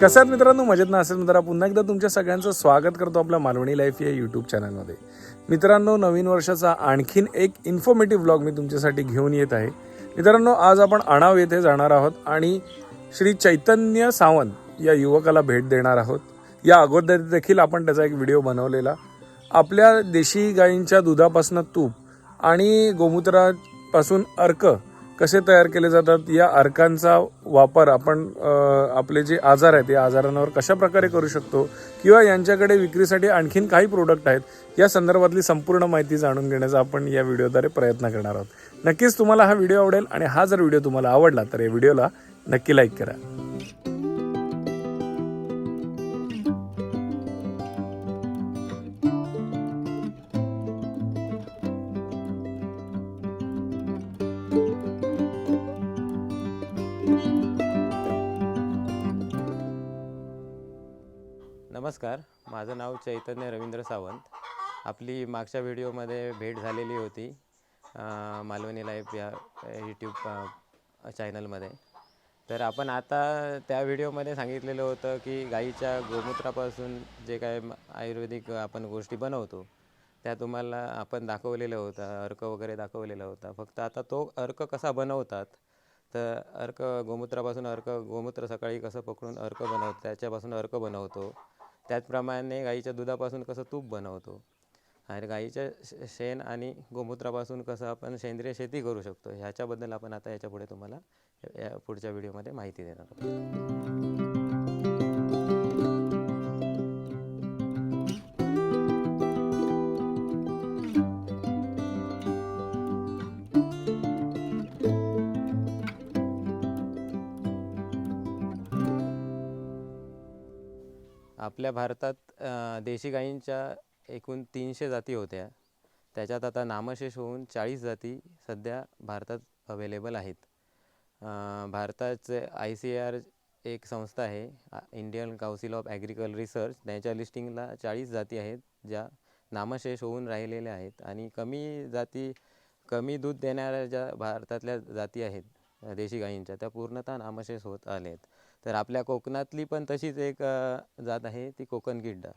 कसं मित्रांनो? मजेत ना? असेल मित्रा पुन्हा एकदा तुमच्या सगळ्यांचं स्वागत करतो आपल्या मालवणी लाईफ या यूट्यूब चॅनलमध्ये मित्रांनो नवीन वर्षाचा आणखीन एक इन्फॉर्मेटिव्ह ब्लॉग मी तुमच्यासाठी घेऊन येत आहे. मित्रांनो आज आपण अणाव येथे जाणार आहोत आणि श्री चैतन्य सावंत या युवकाला भेट देणार आहोत. या अगोदर देखील आपण त्याचा एक व्हिडिओ बनवलेला. आपल्या देशी गायींच्या दुधापासून तूप आणि गोमूत्रापासून अर्क कसे तयार केले जातात या अर्कांचा वापर आपण आपले जे आजार आहेत या आजारांवर कशा प्रकारे करू शकतो किंवा यांच्याकडे विक्रीसाठी आणखीन काही प्रोडक्ट आहेत या संदर्भातली संपूर्ण माहिती जाणून घेण्याचा आपण या व्हिडिओद्वारे प्रयत्न करणार आहोत. नक्कीच तुम्हाला हा व्हिडिओ आवडेल आणि हा जर व्हिडिओ तुम्हाला आवडला तर या व्हिडिओला नक्की लाईक करा. माझं नाव चैतन्य रवींद्र सावंत. आपली मागच्या व्हिडिओमध्ये भेट झालेली होती मालवणी लाईफ या यूट्यूब चॅनलमध्ये. तर आपण आता त्या व्हिडिओमध्ये सांगितलेलं होतं की गाईच्या गोमूत्रापासून जे काय आयुर्वेदिक आपण गोष्टी बनवतो त्या तुम्हाला आपण दाखवलेलं होतं अर्क वगैरे दाखवलेला होता. फक्त आता तो अर्क कसा बनवतात तर अर्क गोमूत्रापासून अर्क गोमूत्र सकाळी कसं पकडून अर्क बनवतो त्याच्यापासून अर्क बनवतो त्याचप्रमाणे गाईच्या दुधापासून कसं तूप बनवतो आणि गाईच्या श- शेण आणि गोमूत्रापासून कसं आपण सेंद्रिय शेती करू शकतो ह्याच्याबद्दल आपण आता याच्यापुढे तुम्हाला या पुढच्या व्हिडिओमध्ये माहिती देणार आहोत. आपल्या भारतात देशी गायींच्या एकूण तीनशे जाती होत्या. त्याच्यात आता नामशेष होऊन चाळीस जाती सध्या भारतात अवेलेबल आहेत. भारताचे आय सी आर एक संस्था आहे Indian council of agricultural research त्यांच्या लिस्टिंगला चाळीस जाती आहेत ज्या नामशेष होऊन राहिलेल्या आहेत. आणि कमी जाती कमी दूध देणाऱ्या ज्या भारतातल्या जाती आहेत देशी गायींच्या त्या पूर्णतः नामशेष होत आल्या आहेत तर आपल्या कोकणातली पण तशीच एक जात आहे ती कोकण गिड्डा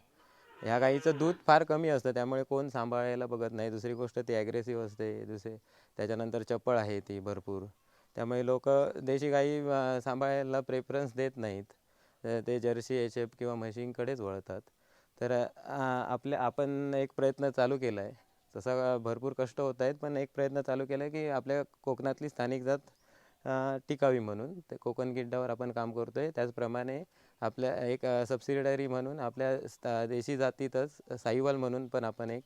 ह्या गाईचं दूध फार कमी असतं त्यामुळे कोण सांभाळायला बघत नाही. दुसरी गोष्ट ती ॲग्रेसिव्ह असते दुसरे त्याच्यानंतर चपळ आहे ती भरपूर. त्यामुळे लोक देशी गाई सांभाळायला प्रेफरन्स देत नाहीत. ते जर्सी एच एफ किंवा म्हशींकडेच वळतात. तर आपले आपल्या आपण एक प्रयत्न चालू केला आहे तसा भरपूर कष्ट होत आहेत पण एक प्रयत्न चालू केला आहे की आपल्या कोकणातली स्थानिक जात टिकावी म्हणून. ते कोकण गिड्डावर आपण काम करतो आहे त्याचप्रमाणे आपल्या एक सबसिडरी म्हणून आपल्या देशी जातीतच साईवाल म्हणून पण आपण एक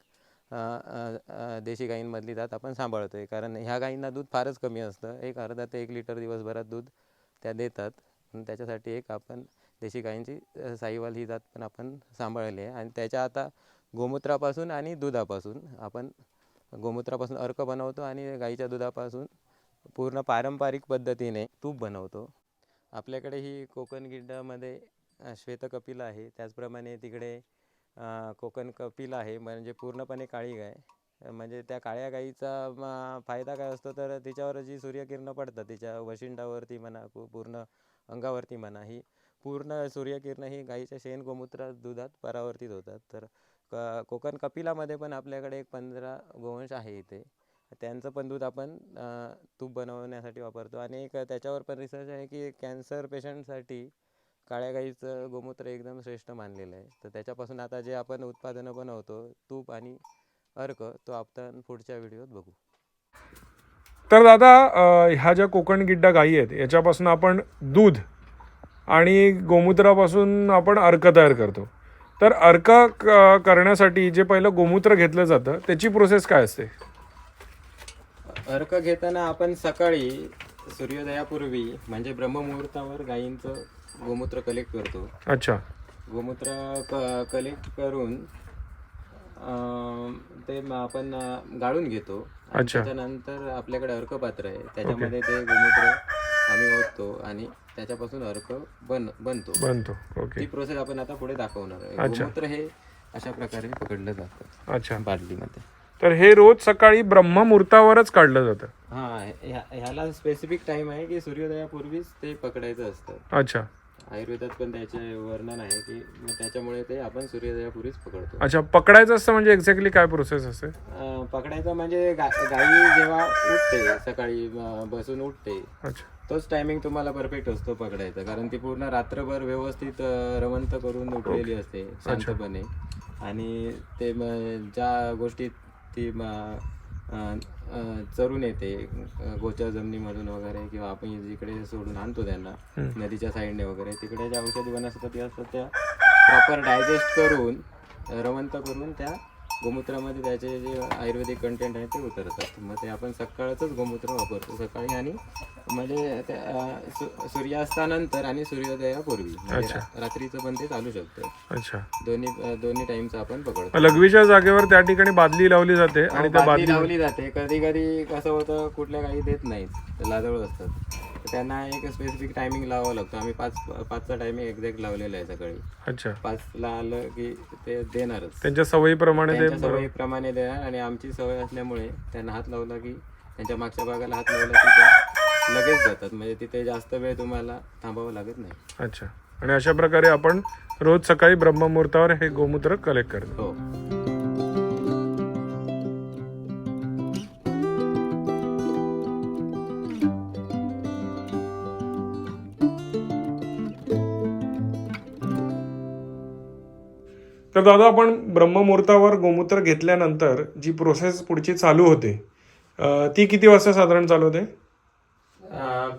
देशी गायींमधली जात आपण सांभाळतो आहे कारण ह्या गायींना दूध फारच कमी असतं. एक अर्धा ते एक लिटर दिवसभरात दूध त्या देतात. त्याच्यासाठी एक आपण देशी गायींची साईवाल ही जात पण आपण सांभाळली आहे. आणि त्याच्या आता गोमूत्रापासून आणि दुधापासून आपण गोमूत्रापासून अर्क बनवतो आणि गाईच्या दुधापासून पूर्ण पारंपरिक पद्धतीने तूप बनवतो. आपल्याकडे ही कोकण गिड्डामध्ये श्वेतकपिल आहे. त्याचप्रमाणे तिकडे कोकण कपिल आहे. म्हणजे पूर्णपणे काळी गाय. म्हणजे त्या काळ्या गाईचा फायदा काय असतो तर तिच्यावर जी सूर्यकिरणं पडतात तिच्या वशिंडावरती म्हणा पूर्ण अंगावरती म्हणा ही पूर्ण सूर्यकिरणं ही गाईच्या शेण गोमूत्र दुधात परावर्तित होतात. तर क कोकण कपिलामध्ये पण आपल्याकडे एक पंधरा गोवंश आहे इथे. त्यांचं पण दूध आपण तूप बनवण्यासाठी वापरतो. आणि एक त्याच्यावर पण रिसर्च आहे की कॅन्सर पेशंटसाठी काळ्या गाईचं गोमूत्र एकदम श्रेष्ठ मानलेलं आहे. तर त्याच्यापासून आता जे आपण उत्पादनं बनवतो तूप आणि अर्क तो आपण पुढच्या व्हिडिओत बघू. तर दादा ह्या ज्या कोकण गिड्डा गायी आहेत याच्यापासून आपण दूध आणि गोमूत्रापासून आपण अर्क तयार करतो. तर अर्क करण्यासाठी जे पहिलं गोमूत्र घेतलं जातं त्याची प्रोसेस काय असते? अर्क घेताना आपण सकाळी सूर्योदयापूर्वी म्हणजे ब्रह्ममुहूर्तावर गायींचं गोमूत्र कलेक्ट करतो. अच्छा. गोमूत्र क कलेक्ट करून अं, ते म- आपण अं, गाळून घेतो. आणि अच्छा. त्याच्यानंतर आपल्याकडे अर्कपात्र आहे. त्याच्यामध्ये ते गोमूत्र आम्ही ओततो आणि त्याच्यापासून अर्क बन बनतो. बनतो. ओके. ती प्रोसेस आपण आता पुढे दाखवणार आहे. अच्छा. गोमूत्र हे अशा प्रकारे पकडलं जातं. अच्छा. बाटलीमध्ये तर हे रोज सकाळी ब्रह्ममुहूर्तावरच काढलं जातं. हा ह्या- ह्याला स्पेसिफिक टाइम आहे की सूर्योदयापूर्वीच ते पकडायचं असतं. अच्छा. आयुर्वेदात पण त्याचे वर्णन आहे की मग त्याच्यामुळे ते आपण सूर्योदयापूर्वीच पकडतो. अच्छा पकडायचं असतं म्हणजे एक्झॅक्टली काय प्रोसेस असते? अं, पकडायचं म्हणजे गा गाई जेव्हा उठते सकाळी अं, बसून उठते अच्छा. तोच टायमिंग तुम्हाला परफेक्ट असतो पकडायचा. कारण ती पूर्ण रात्रभर व्यवस्थित अं, रवंत करून उठलेली असते शांतपणे. आणि ते म- ज्या गोष्टीत ती चरून येते अं, गोच्या जमिनीमधून वगैरे किंवा आपण जिकडे सोडून आणतो त्यांना नदीच्या साईडने वगैरे तिकडे ज्या औषधी वनस्पती असतात त्या प्रॉपर डायजेस्ट करून रवंत करून त्या गोमूत्रामध्ये त्याचे जे आयुर्वेदिक कंटेंट आहे ते उतरतात. मग ते आपण सकाळचंच गोमूत्र वापरतो. सकाळी आणि म्हणजे सूर्यास्तानंतर आणि सूर्योदयापूर्वी. म्हणजे रात्रीचं पण ते चालू शकतं. अच्छा. दोन्ही दोन्ही टाइमचं आपण पकडतो. लघवीच्या जागेवर त्या ठिकाणी बादली लावली जाते आणि त्या बादली लावली जाते. कधी कधी कसं होतं कुठल्या काही देत नाहीत. ते लाजळू असतात. त्यांना एक स्पेसिफिक टायमिंग लावावं लागतं. आम्ही पाच पाचचा टायमिंग एक्झॅक्ट लावलेला आहे सकाळी अच्छा. पाचला आलं की ते देणारच. त्यांच्या सवयीप्रमाणे ते त्यांच्या सवयीप्रमाणे देणार आणि आमची सवय असल्यामुळे त्यांना हात लावला की त्यांच्या मागच्या भागाला हात लावला की लगेच जातात म्हणजे तिथे जास्त वेळ तुम्हाला थांबावं लागत नाही. अच्छा. आणि अशा प्रकारे आपण रोज सकाळी ब्रह्ममुहूर्तावर हे गोमूत्र कलेक्ट करतो. हो. तर दादा आपण ब्रह्ममुहूर्तावर गोमूत्र घेतल्यानंतर जी प्रोसेस पुढची चालू होते अं, ती किती वाजता साधारण चालू होते?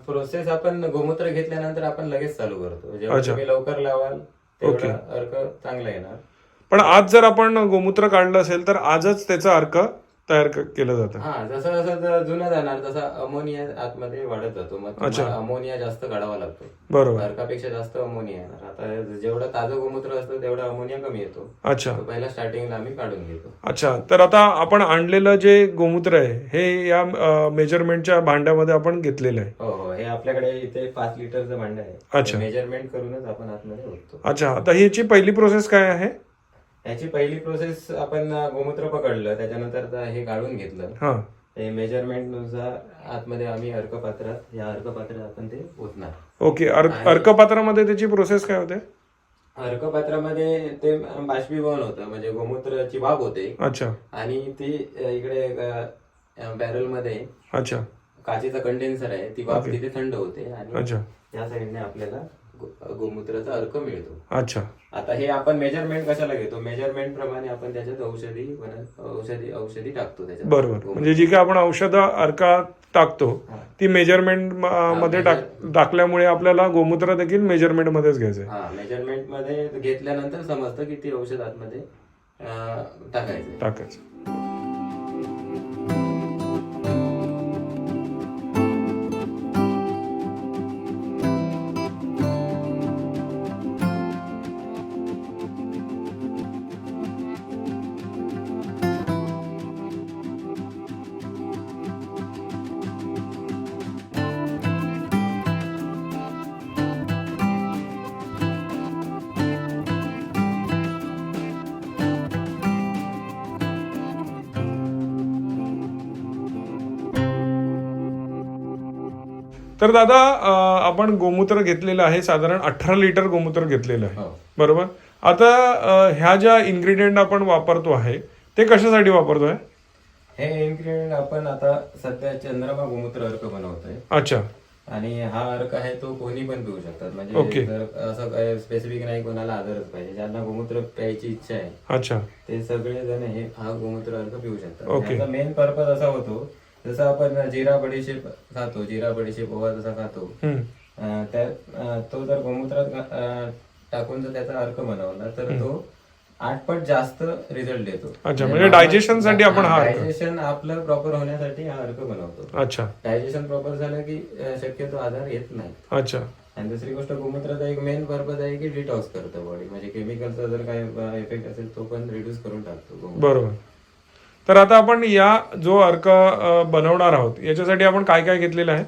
प्रोसेस आपण गोमूत्र घेतल्यानंतर आपण लगेच चालू करतो. जेव्हा तुम्ही लवकर लावाल तेवढा अर्क चांगला येणार. पण आज जर आपण गोमूत्र काढलं असेल तर आजच त्याचा अर्क तयार क- केलं जातं. हा जसं जसं ज- जुनं जाणार तसा अमोनिया आतमध्ये वाढत जातो. मग तुम्हाला अमोनिया जास्त काढावा लागतो. बरोबर. अर्कापेक्षा जास्त अमोनिया येणार. आता जेवढं ताजं गोमूत्र असतं तेवढा अमोनिया कमी येतो. अच्छा. तो पहिला स्टार्टिंगला आम्ही काढून घेतो. अच्छा. तर आता आपण आणलेलं जे गोमूत्र आहे हे या मेजरमेंटच्या भांड्यामध्ये आपण घेतलेलं आहे. हो हो. हे आपल्याकडे इथे पाच लिटरचं भांड अच्छा. आहे मेजरमेंट करूनच आपण आतमध्ये ओततो. अच्छा. आता ह्याची पहिली प्रोसेस काय आहे? याची पहिली प्रोसेस आपण गोमूत्र पकडलं. त्याच्यानंतर हे काढून घेतलं. हा. ते मेजरमेंटनुसार आतमध्ये आम्ही अर्कपात्रात या अर्कपात्रात आपण ते ओतणार. ओके अर्क अर्कपात्रामध्ये त्याची प्रोसेस काय होते? अर्कपात्रामध्ये ते बाष्पीभवन होतं. म्हणजे गोमूत्राची वाफ होते. अच्छा. आणि ती इकडे बॅरलमध्ये अच्छा. काचेचा कंडेन्सर आहे. ती वाफ तिथे थंड होते. आणि अच्छा. या साईडने आपल्याला गोमूत्राचा अर्क मिळतो. अच्छा. आता हे आपण मेजरमेंट कशाला घेतो? मेजरमेंट प्रमाणे आपण त्याच्यात औषधी औषधी औषधी टाकतो त्याच्यात. बरोबर. म्हणजे जी काय आपण औषधं अर्का टाकतो ती मेजरमेंटमध्ये टाक टाकल्यामुळे आपल्याला गोमूत्र देखील मेजरमेंट मध्येच घ्यायचंय. हा मेजरमेंटमध्ये घेतल्यानंतर समजतं की ती औषध आतमध्ये अ, टाकायचं टाकायचं तर दादा आपण गोमूत्र घेतलेलं आहे साधारण अठरा लिटर गोमूत्र घेतलेलं आहे. हो. बरोबर? आता ह्या ज्या इन्ग्रेडियंट आपण वापरतो आहे ते कशासाठी वापरतोय? हे इन्ग्रेडियंट आपण आता सध्या चंद्रमा गोमूत्र अर्क बनवतोय. अच्छा. आणि हा अर्क आहे तो कोणी पण पिऊ शकतात. म्हणजे जर असं काय स्पेसिफिक नाही कोणाला आजारच पाहिजे. ज्यांना गोमूत्र प्यायची इच्छा आहे अच्छा. ते सगळे जण हे हा गोमूत्र अर्क पिऊ शकतात. ओके. याचा मेन पर्पज असा होतो जसं आपण जिरा बडीशेप खातो जिरा बडीशेप पोहा जसा खातो. अं, त्या अं, तो जर गोमूत्रात घा- अं, टाकून जर त्याचा अर्क बनवला तर तो आठ पट जास्त रिझल्ट देतो. अच्छा, म्हणजे digestion साठी आपण हा अर्क- डायजेशन आपलं प्रॉपर होण्यासाठी हा अर्क बनवतो. अच्छा. डायजेशन प्रॉपर झालं की अं, शक्यतो आजार येत नाही. अच्छा. आणि दुसरी गोष्ट गोमूत्राचा एक मेन पर्पज आहे की डिटॉक्स करतो बॉडी म्हणजे केमिकलचा जर काय इफेक्ट असेल तो पण रिड्यूस करून टाकतो गोमूत्र. बरोबर. तर आता आपण या जो अर्क बनवणार आहोत याच्यासाठी आपण काय काय घेतलेलं आहे?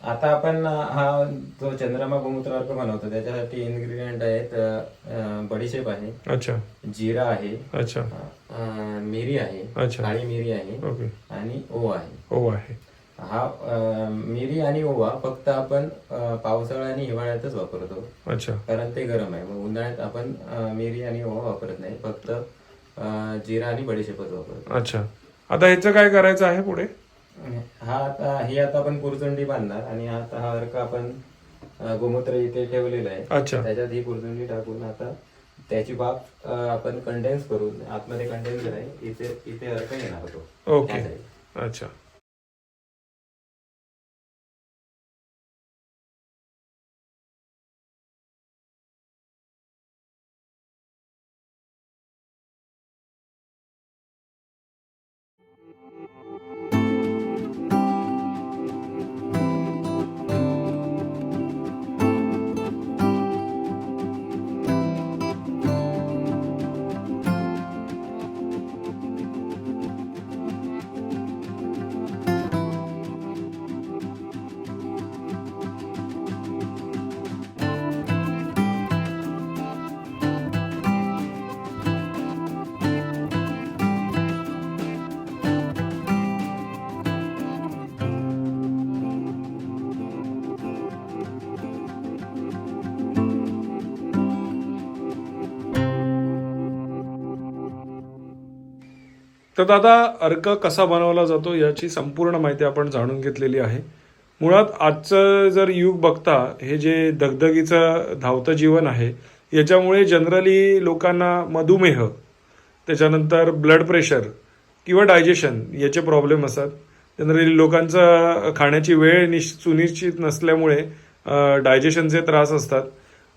आता आपण हा जो चंद्रमा गोमूत्र अर्क बनवतो त्याच्यासाठी इन्ग्रेडियंट आहेत बडीशेप आहे अच्छा. जिरा आहे अच्छा. अं, मिरी आहे अच्छा. काळी मिरी आहे ओके. आणि ओ आहे. हो आहे. हा अं, मिरी आणि ओवा फक्त आपण अं, पावसाळा आणि हिवाळ्यातच वापरतो. अच्छा. कारण ते गरम आहे. मग उन्हाळ्यात आपण अं, मिरी आणि ओवा वापरत नाही. फक्त जिरा आणि बडीशेपच वापरतो अच्छा. आता ह्याचं काय करायचं आहे पुढे? हा आता ही आता आपण पुरचंडी बांधणार आणि आता हा अर्क आपण गोमूत्र इथे ठेवलेला आहे. अच्छा. त्याच्यात ही पुरचंडी टाकून आता त्याची अं, आपण कंडेन्स करून आतमध्ये कंडेन्सर आहे इथे इथे अर्क येणार होतो. ओके. अच्छा. तर दादा अर्क कसा बनवला जातो याची संपूर्ण माहिती आपण जाणून घेतलेली आहे. मुळात आजचं जर युग बघता हे जे दगदगीचं धावतं जीवन आहे याच्यामुळे जनरली लोकांना मधुमेह त्याच्यानंतर ब्लड प्रेशर किंवा डायजेशन याचे प्रॉब्लेम असतात. जनरली लोकांचं खाण्याची वेळ निश सुनिश्चित नसल्यामुळे डायजेशनचे त्रास असतात.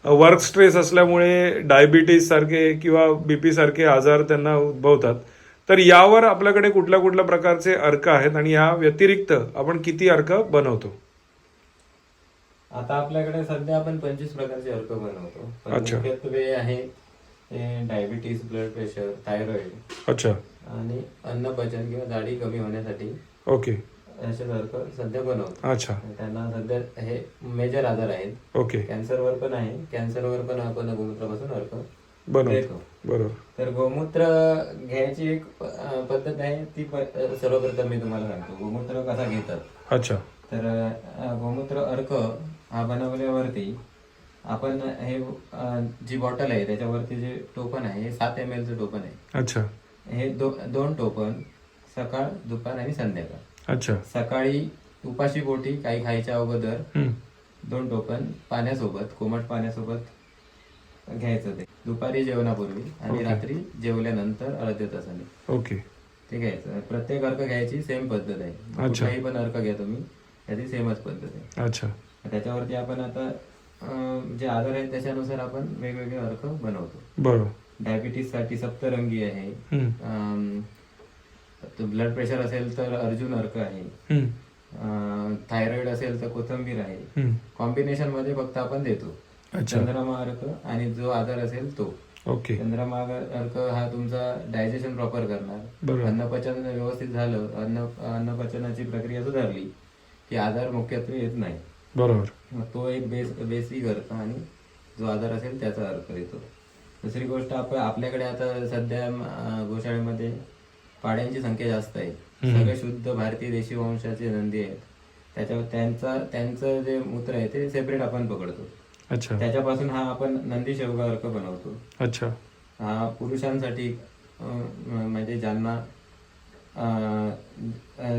वर्क स्ट्रेस असल्यामुळे डायबिटीज सारखे किंवा बी पीसारखे आजार त्यांना उद्भवतात. तर यावर आपल्याकडे कुठल्या कुठल्या प्रकारचे अर्क आहेत आणि या व्यतिरिक्त आपण किती अर्क बनवतो? आता आपल्याकडे सध्या आपण पंचवीस प्रकारचे अर्क बनवतो. मुख्यत्वे आहे डायबिटीस ब्लड प्रेशर थायरॉइड अच्छा. आणि अन्नपचन किंवा जाडी कमी होण्यासाठी ओके. असे अर्क सध्या बनवतो. अच्छा. त्यांना सध्या हे मेजर आजार आहेत. ओके. कॅन्सरवर पण आहे. कॅन्सरवर पण आपण गोमूत्रापासून अर्क देतो बरोबर. तर गोमूत्र घ्यायची एक प- अं, पद्धत आहे ती प- सर्वप्रथम मी तुम्हाला सांगतो. गोमूत्र कसा घेतात? अच्छा. तर अं, गोमूत्र अर्क हा बनवल्यावरती आपण हे अं, जी बॉटल आहे त्याच्यावरती जे टोपण आहे हे सात एम एलचं टोपण आहे. अच्छा. हे दो दोन टोपण सकाळ दुपार आणि संध्याकाळ. अच्छा. सकाळी उपाशी पोटी काही खायच्या अगोदर हम्म. दोन टोपण पाण्यासोबत कोमट पाण्यासोबत घ्यायचं ते. दुपारी जेवणापूर्वी आणि. रात्री जेवल्यानंतर अर्ध्या तासाने. ओके. ते घ्यायचं. प्रत्येक अर्क घ्यायची सेम पद्धत आहे. कुठलाही पण अर्क घ्या तुम्ही त्याची सेमच पद्धत आहे. अच्छा. त्याच्यावरती आपण आता अं, जे आजार आहेत त्याच्यानुसार आपण वेगवेगळे अर्क बनवतो. बरोबर. डायबिटीससाठी सप्तरंगी आहे. हम्म. ब्लड प्रेशर असेल तर अर्जुन अर्क आहे. हम्म. थायरॉइड असेल तर कोथंबीर आहे. हम्म. कॉम्बिनेशनमध्ये फक्त आपण देतो. अच्छा. चंद्रमा अर्क आणि जो आजार असेल तो. ओके. चंद्रमा अर्क हा तुमचा डायजेशन प्रॉपर करणार. बरोबर. अन्नपचन व्यवस्थित झालं अन्न अन्नपचनाची प्रक्रिया सुधारली की आजार मुख्यत्वे येत नाही. बरोबर. मग तो एक बेस बेसी करतो आणि जो आजार असेल त्याचा अर्थ देतो दुसरी गोष्ट आपण आपल्याकडे आता सध्या अं, गोशाळेमध्ये पाड्यांची संख्या जास्त आहे. सगळे शुद्ध भारतीय देशी वंशाचे नंदी आहेत. त्याच्यावर त्यांचा त्यांचं जे मूत्र आहे ते सेपरेट आपण पकडतो. अच्छा. त्याच्यापासून हा आपण नंदी शेवगा अर्क बनवतो. अच्छा. हा पुरुषांसाठी म्हणजे ज्यांना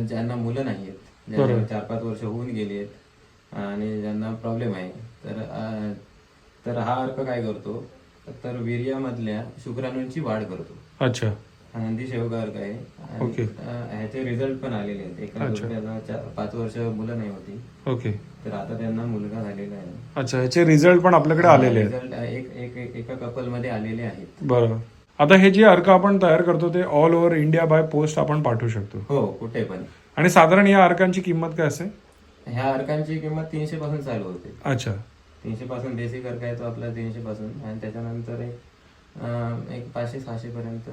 ज्यांना मुलं नाही आहेत. ज्यांना चार पाच वर्ष होऊन गेली आहेत आणि ज्यांना प्रॉब्लेम आहे तर तर हा अर्क काय करतो? तर वीर्यामधल्या शुक्राणूंची वाढ करतो. अच्छा. नंदी शेवगा अर्क आहे ओके. ह्याचे रिझल्ट पण आलेले आहेत. एका पाच वर्ष मुलं नाही होती. ओके. तर आता त्यांना मुलगा झालेला आहे. अच्छा ह्याचे रिझल्ट पण आपल्याकडे आलेले आहेत. रिझल्ट एक एक एक- कपलमध्ये आलेले आहेत. बरोबर. आता हे जे अर्क आपण तयार करतो ते all over India by post आपण पाठवू शकतो. हो कुठे पण. आणि साधारण या अर्कांची किंमत काय असेल? ह्या अर्कांची किंमत तीनशे पासून चालू होते. अच्छा. तीनशे पासून बेसिक अर्क आहे तो आपला तीनशे पासून. आणि त्याच्यानंतर एक अं, एक पाचशे सहाशे पर्यंत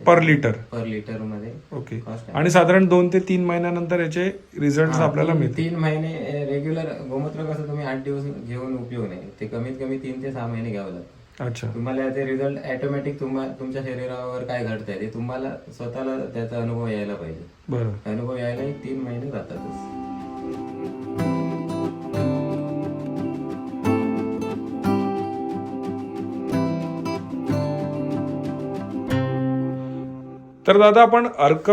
पर लिटर पर लिटरमध्ये. ओके कॉस्ट आहे. आणि साधारण दोन ते तीन महिन्यानंतर याचे रिझल्ट हा, आपल्याला तीन- मिळतील. तीन महिने रेग्युलर गोमूत्र कसं तुम्ही आठ दिवस घेऊन उपयोग नाही. ते कमीत कमी तीन ते सहा महिने घ्यावं लागतं अच्छा. तुम्हाला ते रिझल्ट ऑटोमॅटिक तुम्हा तुमच्या शरीरावर काय घडतंय ते तुम्हाला स्वतःला त्याचा अनुभव यायला पाहिजे. बरं. अनुभव यायला एक तीन महिने जातातच. तर दादा आपण अर्क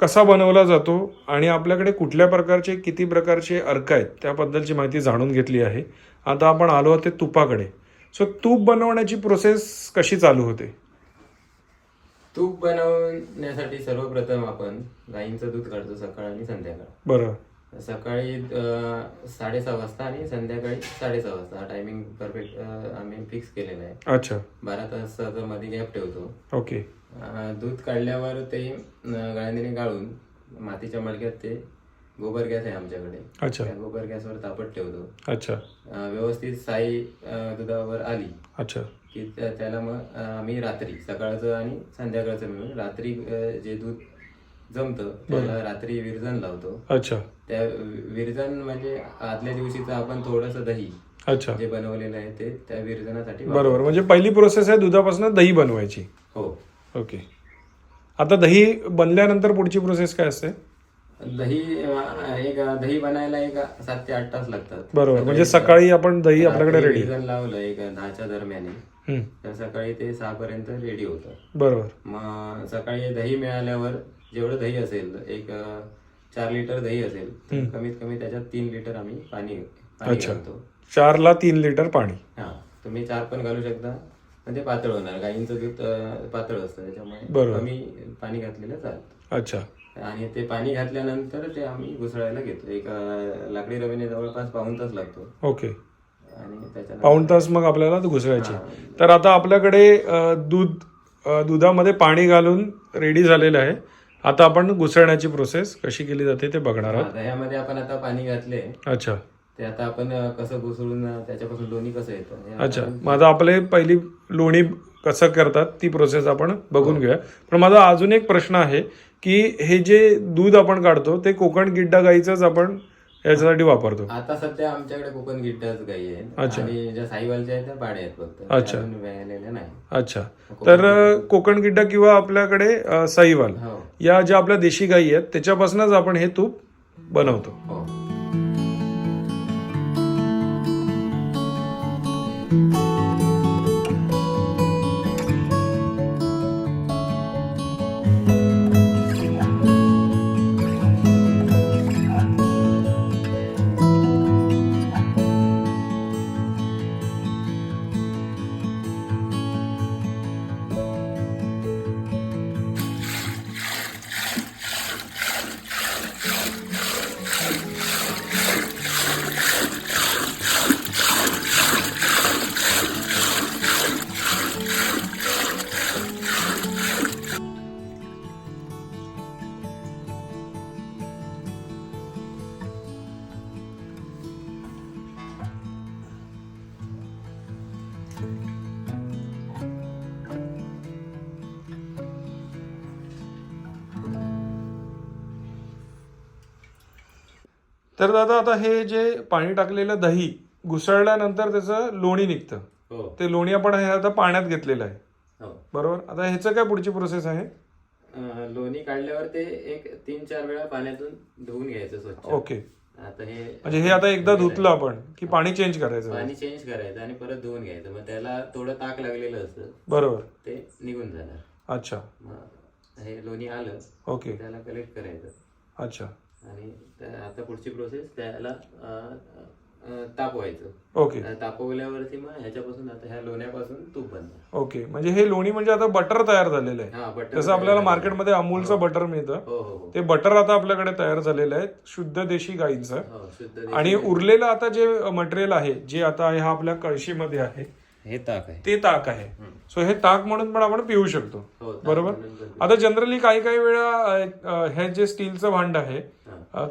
कसा बनवला जातो आणि आपल्याकडे कुठल्या प्रकारचे किती प्रकारचे अर्क आहेत त्याबद्दलची माहिती जाणून घेतली आहे. आता आपण आलो ते तुपाकडे. सो तूप बनवण्याची प्रोसेस कशी चालू होते? तूप बनवण्यासाठी सर्वप्रथम आपण गाईंचं दूध काढतो सकाळ आणि संध्याकाळ. बरं. सकाळी साडेसहा वाजता आणि संध्याकाळी साडेसहा वाजता. हा टायमिंग परफेक्ट आम्ही फिक्स केलेला आहे. अच्छा. बारा तासाचा मध्ये गॅप ठेवतो. ओके. दूध काढल्यावर ते अं, गाळणीने गाळून मातीच्या मडक्यात ते गोबर गॅस आहे आमच्याकडे. अच्छा. गोबर गॅसवर तापत ठेवतो. अच्छा. व्यवस्थित साई दुधावर आली अच्छा. की त्या- त्याला मग आम्ही रात्री सकाळचं आणि संध्याकाळचं मिळून रात्री जे दूध जमतं. रात्री विरजण लावतो. अच्छा. त्या विरजण म्हणजे आदल्या दिवशीचं आपण थोडंसं दही अच्छा. जे बनवलेलं आहे ते त्या विरजणासाठी बरोबर. म्हणजे पहिली प्रोसेस आहे दुधापासून दही बनवायची. हो. ओके. आता दही बनल्यानंतर पुढची प्रोसेस काय असते? दही एक दही बनायला एक सात ते आठ तास लागतात. बरोबर. म्हणजे सकाळी आपण दही आपल्याकडे रेडी लावलं एक दहाच्या दरम्याने तर सकाळी ते सहा पर्यंत रेडी होतं. बरोबर. मग सकाळी दही मिळाल्यावर जेवढं दही असेल एक चार लिटर दही असेल तर कमीत कमी त्याच्यात तीन लिटर आम्ही पाणी पाणी घालतो. चारला तीन लिटर पाणी. हा. तुम्ही चार पण घालू शकता. पण ते पातळ होणार गाईंचं दूध अं, पातळ असतं त्याच्यामुळे बरोबर. कमी पाणी घातलेलं चालतं. अच्छा. आणि ते पाणी घातल्यानंतर ते आम्ही घुसळायला घेतो. एक अं, लाकडी रवीने जवळपास पाऊन तास लागतो. ओके. आणि त्याच्यानंतर पाऊण तास मग आपल्याला घुसळायची. तर आता आपल्याकडे अ, दूध अ, दुधामध्ये पाणी घालून रेडी झालेलं आहे. आता आपण घुसळण्याची प्रोसेस कशी केली जाते ते बघणार आहोत. हा, दह्यामध्ये आपण आता पाणी घातले. अच्छा. ते आता आपण अं, कसं घुसळून अं, त्याच्यापासून लोणी कसं येतं? हे अच्छा. आता आपले पहिली लोणी कसं करतात ती प्रोसेस आपण बघून घेऊया. पण माझा अजून एक प्रश्न आहे की हे जे दूध आपण काढतो ते कोकण गिड्डा गाईचंच आपण याच्यासाठी वापरतो. आता सध्या आमच्याकडे कोकण गिट्टाच गाई आहेत. अच्छा. आणि ज्या साईवालच्या आहेत त्या पाड्या आहेत फक्त. त्या अच्छा. अजून व्यायलेल्या नाही. अच्छा. तर कोकण गिड्डा किंवा आपल्याकडे अ, साईवाल हो. या ज्या आपल्या देशी गायी आहेत त्याच्यापासूनच आपण हे तूप बनवतो. हो. तर दादा आता हे जे पाणी टाकलेलं दही घुसळल्यानंतर त्याचं लोणी निघतं. हो. ते लोणी आपण हे आता पाण्यात घेतलेलं आहे. हो. बरोबर? आता ह्याचं काय पुढची प्रोसेस आहे? अं, लोणी काढल्यावर ते एक तीन चार वेळा पाण्यातून धुवून घ्यायचं स्वच्छ. ओके. आता हे म्हणजे हे आता एकदा धुतलं आपण की पाणी चेंज करायचं पाणी चेंज करायचं आणि परत धुवून घ्यायचं. मग त्याला थोडं ताक लागलेलं असतं. बरोबर. ते निघून जाणार. अच्छा. मग हे लोणी आलं. ओके. त्याला कलेक्ट करायचं. अच्छा. आणि आता पुढची प्रोसेस त्याला तापवायचं. ओके तापवल्यावरती मग ह्याच्यापासून आता ह्या लोण्यापासून तूप बनतं. ओके म्हणजे हे लोणी म्हणजे आता बटर तयार झालेलं आहे. हा जसं आपल्याला मार्केटमध्ये अमूलचं बटर मिळतं. हो हो हो. ते बटर आता आपल्याकडे तयार झालेलं आहे. शुद्ध देशी गाईंचं. हो. आणि उरलेलं आता जे मटेरियल आहे जे आता ह्या आपल्या कळशीमध्ये आहे. हे ताक आहे. ते ताक आहे. सो हे ताक म्हणून पण आपण पिऊ शकतो. हो बरोबर? आता जनरली काही काही वेळा हे जे स्टीलचं भांड आहे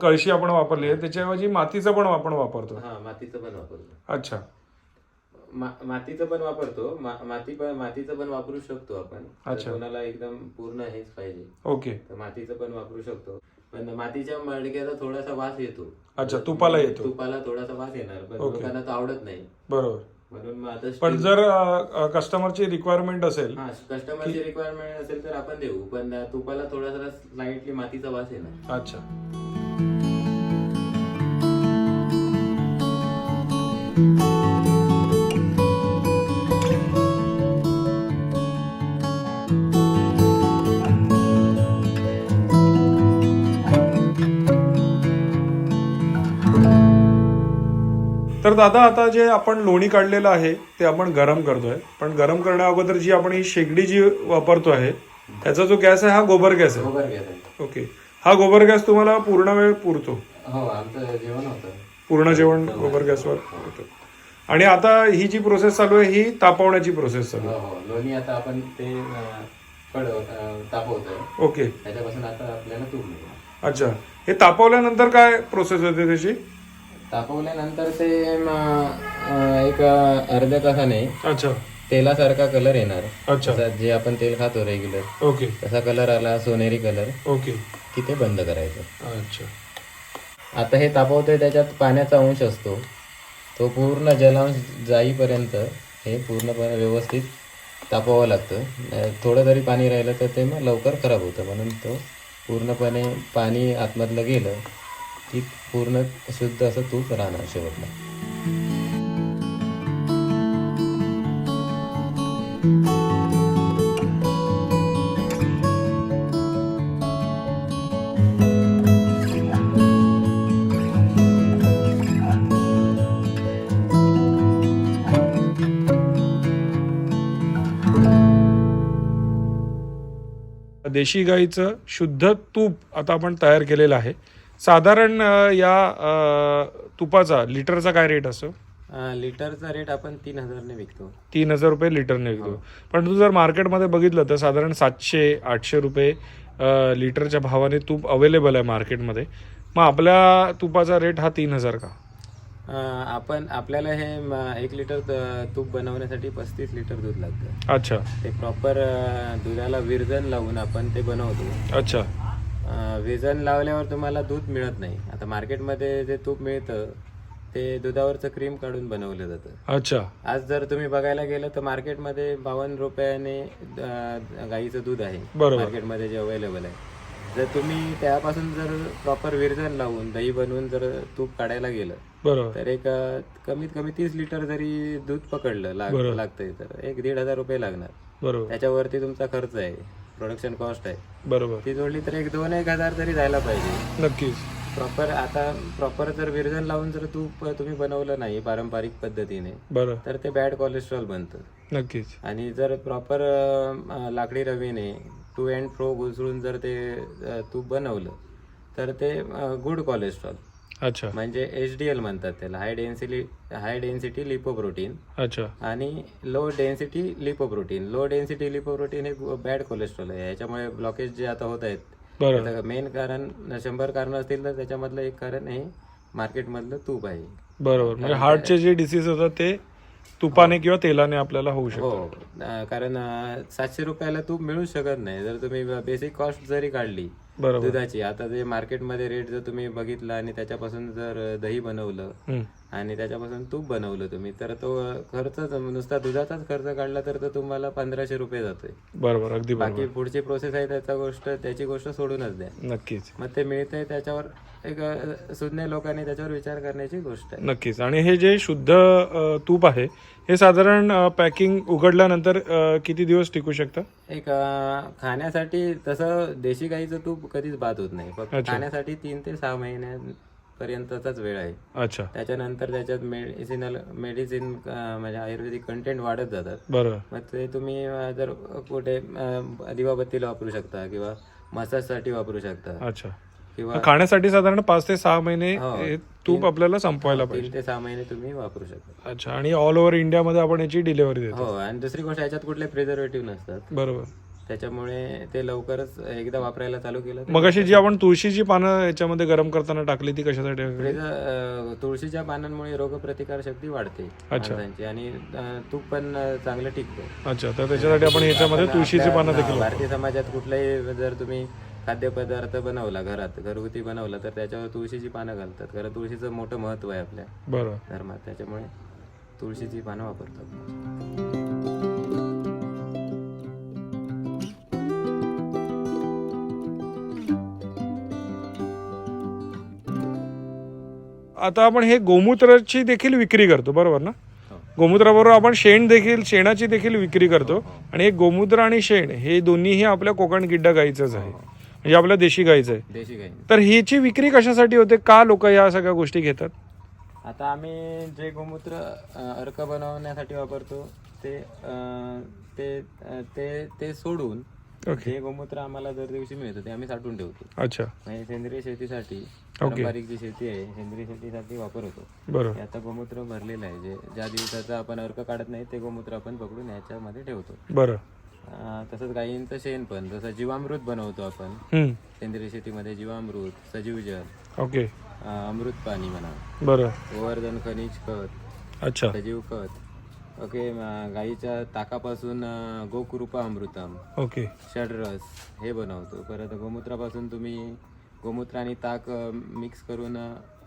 कळशी आपण वापरली आहे त्याच्याऐवजी मातीचं पण आपण वापरतो. हा मातीचं पण वापरतो. अच्छा. मातीचं पण वापरतो. माती पण मातीचं पण वापरू शकतो आपण. अच्छा. कोणाला एकदम पूर्ण हेच पाहिजे. ओके. मातीचं पण वापरू शकतो. पण मातीच्या मडक्याचा थोडासा वास येतो. अच्छा, तुपाला येतो. तुपाला थोडासा वास येणार पण. लोकांना तो आवडत नाही. बरोबर. म्हणून मग आता पण जर कस्टमरची रिक्वायरमेंट असेल हा कस्टमरची रिक्वायरमेंट असेल तर आपण देऊ पण तुपाला थोडासा स्लाइटली मातीचा वास येणार. अच्छा. दादा आता जे आपण लोणी काढलेलं आहे ते आपण गरम करतोय. पण गरम करण्या अगोदर जी आपण ही शेगडी जी वापरतो आहे त्याचा जो गॅस आहे हा गोबर गॅस आहे. गोबर गॅस आहे. ओके. हा गोबर गॅस तुम्हाला पूर्ण वेळ पुरतो. हो आमचं जेवण होतं. पूर्ण जेवण गोबर गॅसवर होतं. आणि आता ही जी प्रोसेस चालू आहे ही तापवण्याची प्रोसेस चालू हो हो. लोणी आता आपण ते अं, कड अं, तापवतोय. आहे ओके. त्याच्यापासून आता आपल्याला तूप मिळेल अच्छा. हे तापवल्यानंतर काय प्रोसेस होते त्याची? तापवल्यानंतर ते एक अर्ध्या तासाने अच्छा. तेलासारखा कलर येणार. अच्छा. जे आपण तेल खातो रेग्युलर ओके. तसा कलर आला सोनेरी कलर ओके. की ते बंद करायचं. अच्छा. आता हे तापवतोय त्याच्यात पाण्याचा अंश असतो. तो पूर्ण जलांश जाईपर्यंत हे पूर्णपणे व्यवस्थित तापवावं लागतं. अं, थोडं जरी पाणी राहिलं तर ते मग लवकर खराब होतं. म्हणून तो पूर्णपणे पाणी आतमधलं गेलं की पूर्ण शुद्ध असं तूप राहणार शेवटला. देशी गाईचं शुद्ध तूप आता आपण तयार केलेलं आहे. साधारण या तुपाचा लिटरचा काय रेट असतो? लिटरचा रेट आपण तीन हजारने विकतो. तीन हजार रुपये लिटरने विकतो. पण तू जर मार्केटमध्ये बघितलं तर साधारण सातशे आठशे रुपये लिटरच्या भावाने तूप अवेलेबल आहे मार्केटमध्ये मग आपल्या तुपाचा रेट हा तीन हजार का? आपण आपल्याला हे एक लिटर तूप बनवण्यासाठी पस्तीस लिटर दूध लागतं. अच्छा. ते प्रॉपर दुधाला विरजण लावून आपण ते बनवतो. अच्छा. विरजण लावल्यावर तुम्हाला दूध मिळत नाही. आता मार्केटमध्ये जे तूप मिळतं ते दुधावरचं क्रीम काढून बनवलं जातं. अच्छा. आज जर तुम्ही बघायला गेलं तर मार्केटमध्ये बावन्न रुपयाने अं, गाईचं दूध आहे. बरोबर. मार्केटमध्ये जे अवेलेबल आहे. जर तुम्ही त्यापासून जर प्रॉपर विरजण लावून दही बनवून जर तूप काढायला गेलं बरोबर. तर एक अं, कमीत कमी तीस लिटर जरी दूध पकडलं लाग लागतंय तर एक दीड हजार रुपये लागणार. बरोबर. त्याच्यावरती तुमचा खर्च आहे. प्रोडक्शन कॉस्ट आहे. बरोबर. ती जोडली तर एक दोन एक हजार तरी जायला पाहिजे. नक्कीच. प्रॉपर आता प्रॉपर जर विरजण लावून जर तूप तुम्ही बनवलं नाही पारंपरिक पद्धतीने तर ते बॅड कोलेस्ट्रॉल बनतं. नक्कीच. आणि जर प्रॉपर लाकडी रवीने टू अँड फ्रो घुसळून जर ते तूप बनवलं तर ते गुड कोलेस्ट्रॉल अच्छा. म्हणजे एच डी एल म्हणतात त्याला. High density high density lipoprotein अच्छा. आणि low density lipoprotein low density lipoprotein हे बॅड कोलेस्ट्रॉल आहे. याच्यामुळे ब्लॉकेज जे आता होत आहेत मेन कारण शंभर कारण असतील तर त्याच्यामधलं एक कारण हे मार्केटमधलं तूप आहे. बरोबर. म्हणजे हार्टचे जे डिसीज होतात ते तुपाने किंवा तेलाने आपल्याला होऊ हो. शकतात अं, कारण सातशे रुपयाला तूप मिळू शकत नाही. जर तुम्ही बेसिक कॉस्ट जरी काढली बरोबर दुधाची आता जे मार्केटमध्ये रेट जर तुम्ही बघितला आणि त्याच्यापासून जर दही बनवलं. आणि त्याच्यापासून तूप बनवलं तुम्ही. तर तो खर्च नुसता दुधाचाच खर्च काढला तर तो तुम्हाला पंधराशे रुपये जातोय. बरोबर अगदी बाकी पुढची प्रोसेस आहे त्याचा गोष्ट त्याची गोष्ट सोडूनच द्या. नक्कीच. मग ते मिळतंय त्याच्यावर एक सुज्ञ लोकांनी त्याच्यावर विचार करण्याची गोष्ट आहे. नक्कीच. आणि हे जे शुद्ध तूप आहे हे साधारण पॅकिंग उघडल्यानंतर किती दिवस टिकू शकतं? एक खाण्यासाठी तसं देशी गाईचं तूप कधीच बाद होत नाही. फक्त. खाण्यासाठी तीन ते सहा महिन्यापर्यंतचाच वेळ आहे. अच्छा. त्याच्यानंतर त्याच्यात मेडिसिनल मेडिसिन म्हणजे आयुर्वेदिक कंटेंट वाढत जातात. बरं मग ते तुम्ही जर कुठे दिवाबत्तीला वापरू शकता किंवा मसाजसाठी वापरू शकता. अच्छा. किंवा खाण्यासाठी साधारण पाच ते सहा महिने हो. हे तूप आपल्याला संपवायला पाहिजे तीन ते सहा महिने तुम्ही वापरू शकता. अच्छा आणि ऑल ओव्हर इंडियामध्ये आपण याची डिलिव्हरी देतो. हो आणि दुसरी गोष्ट याच्यात कुठले प्रिझर्वेटिव्ह नसतात. बरोबर. त्याच्यामुळे ते लवकरच एकदा वापरायला चालू केलं मग अशी जी आपण तुळशीची पानं याच्यामध्ये गरम करताना टाकली ती कशासाठी अ, तुळशीच्या पानांमुळे रोगप्रतिकार शक्ती वाढते. माणसांची आणि अ, तूप पण अ, चांगलं टिकतं. अच्छा तर त्याच्यासाठी आपण याच्यामध्ये तुळशीची आपल्या- पानं हा, देखील भारतीय समाजात कुठलाही जर तुम्ही खाद्यपदार्थ बनवला घरात घरगुती बनवला तर त्याच्यावर तुळशीची पानं घालतात. कारण तुळशीचं मोठं महत्त्व आहे आपल्या बरं. धर्मात. त्याच्यामुळे तुळशीची पानं वापरतात आता आपण हे गोमूत्राची देखील विक्री करतो बरोबर ना? हो. गोमूत्राबरोबर आपण शेण देखील शेणाची देखील विक्री करतो. आणि हे गोमूत्र आणि शेण हे दोन्हीही आपल्या कोकण गिड्डा गाईचंच आहे. म्हणजे आपल्या देशी गाईचं आहे. तर ह्याची विक्री कशासाठी होते? का लोक या सगळ्या गोष्टी घेतात? आता आम्ही जे गोमूत्र अर्क बनवण्यासाठी वापरतो ते ते ते ते सोडून जे गोमूत्र आम्हाला दर दिवशी मिळतं ते आम्ही साठवून ठेवतो. अच्छा. म्हणजे सेंद्रिय शेतीसाठी पारंपरिक जी शेती आहे सेंद्रिय शेतीसाठी वापर होतो. आता गोमूत्र भरलेलं आहे. जे ज्या दिवसाचा आपण अर्क काढत नाही ते गोमूत्र आपण पकडून याच्यामध्ये ठेवतो. बरं. तसंच गायींचं शेण पण जसं जीवामृत बनवतो आपण. सेंद्रिय शेतीमध्ये जीवामृत सजीव जल ओके अमृत पाणी म्हणा. बरं. गोवर्धन खनिज खत अच्छा. सजीव खत ओके गाईच्या ताकापासून अं, गोकृपा अमृतम. ओके. षडरस हे बनवतो. परत गोमूत्रापासून तुम्ही गोमूत्र आणि ताक मिक्स करून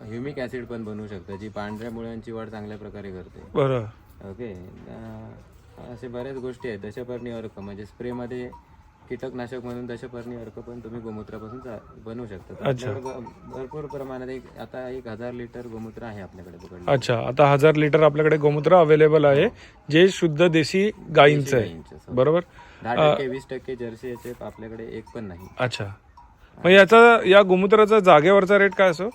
ह्युमिक ॲसिड पण बनवू शकता जी पांढऱ्या मुळ्यांची वाढ चांगल्या प्रकारे करते. बरं. ओके अं, असे बऱ्याच गोष्टी आहेत. दशपर्णी अर्क म्हणजे स्प्रेमध्ये कीटकनाशक म्हणून दशपर्णी अर्क पण तुम्ही गोमूत्रापासून चा- बनवू शकता. आपल्याकडे भरपूर प्रमाणात एक आता एक हजार लिटर गोमूत्र आहे आपल्याकडे पकडलं अच्छा. आता हजार लिटर आपल्याकडे गोमूत्र अवेलेबल आहे जे शुद्ध देशी गायींचं आहे. गाईंचं. बरोबर? दहा टक्के वीस टक्के जर्सी याचे आपल्याकडे एक पण नाही. अच्छा. मग याचा या गोमूत्राचा जागेवरचा रेट काय असो?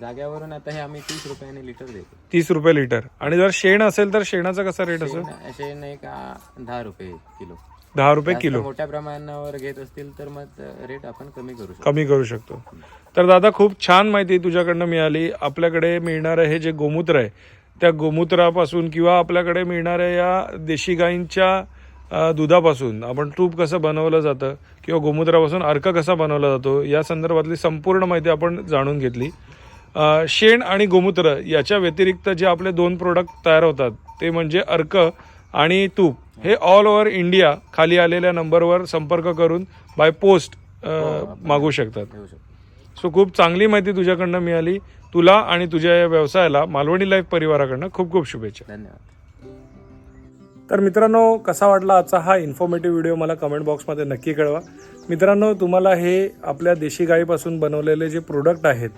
जाग्यावरून आता हे आम्ही तीस रुपयाने लिटर देतो. तीस रुपये लिटर. आणि जर शेण असेल तर शेणाचा कसा रेट असो? शेण शेण एक आ, दहा रुपये किलो. दहा रुपये जास्त किलो. मोठ्या प्रमाणावर घेत असतील तर मग रेट आपण कमी करू शकतो. कमी करू शकतो. तर दादा खूप छान माहिती तुझ्याकडनं मिळाली. आपल्याकडे मिळणारं हे जे गोमूत्र आहे त्या गोमूत्रापासून किंवा आपल्याकडे मिळणाऱ्या या देशी गायींच्या अ, दुधापासून आपण तूप कसं बनवलं जातं किंवा गोमूत्रापासून अर्क कसा बनवला जातो या संदर्भातली संपूर्ण माहिती आपण जाणून घेतली. शेण आणि गोमूत्र याच्या व्यतिरिक्त जे आपले दोन प्रोडक्ट तयार होतात ते म्हणजे अर्क आणि तूप. हे ऑल ओव्हर इंडिया खाली आलेल्या नंबरवर संपर्क करून बाय पोस्ट मागू शकतात. सो खूप चांगली माहिती तुझ्याकडनं मिळाली. तुला आणि तुझ्या या व्यवसायाला मालवणी लाईफ परिवाराकडनं खूप खूप शुभेच्छा. धन्यवाद. तर मित्रांनो कसा वाटला आजचा हा इन्फॉर्मेटिव्ह व्हिडिओ मला कमेंट बॉक्समध्ये नक्की कळवा. मित्रांनो तुम्हाला हे आपल्या देशी गाईपासून बनवलेले जे प्रोडक्ट आहेत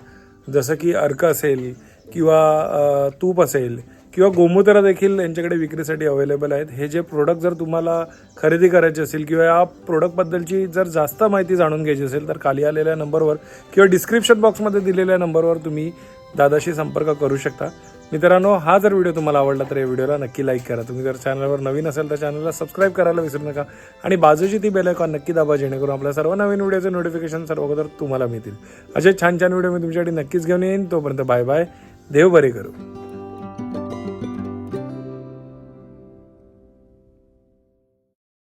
जसं की अर्क असेल किंवा तूप असेल किंवा गोमूत्र देखील यांच्याकडे विक्रीसाठी अवेलेबल आहेत. हे जे प्रोडक्ट जर तुम्हाला खरेदी करायचे असेल किंवा या प्रोडक्टबद्दलची जर जास्त माहिती जाणून घ्यायची असेल तर खाली आलेल्या नंबरवर किंवा डिस्क्रिप्शन बॉक्समध्ये दिलेल्या नंबरवर तुम्ही दादाशी संपर्क करू शकता. मित्रांनो हा जर व्हिडिओ तुम्हाला आवडला तर या व्हिडिओला नक्की लाईक करा. तुम्ही जर चॅनलवर नवीन असेल तर चॅनलला सबस्क्राईब करायला विसरू नका. आणि बाजूची ती बेल आयकॉन नक्की दाबा जेणेकरून आपल्या सर्व नवीन व्हिडिओचे नोटिफिकेशन सर्व अगोदर तुम्हाला मिळतील. असे छान छान व्हिडिओ मी तुमच्यासाठी नक्कीच घेऊन येईन. तोपर्यंत बाय बाय देव बरे करू.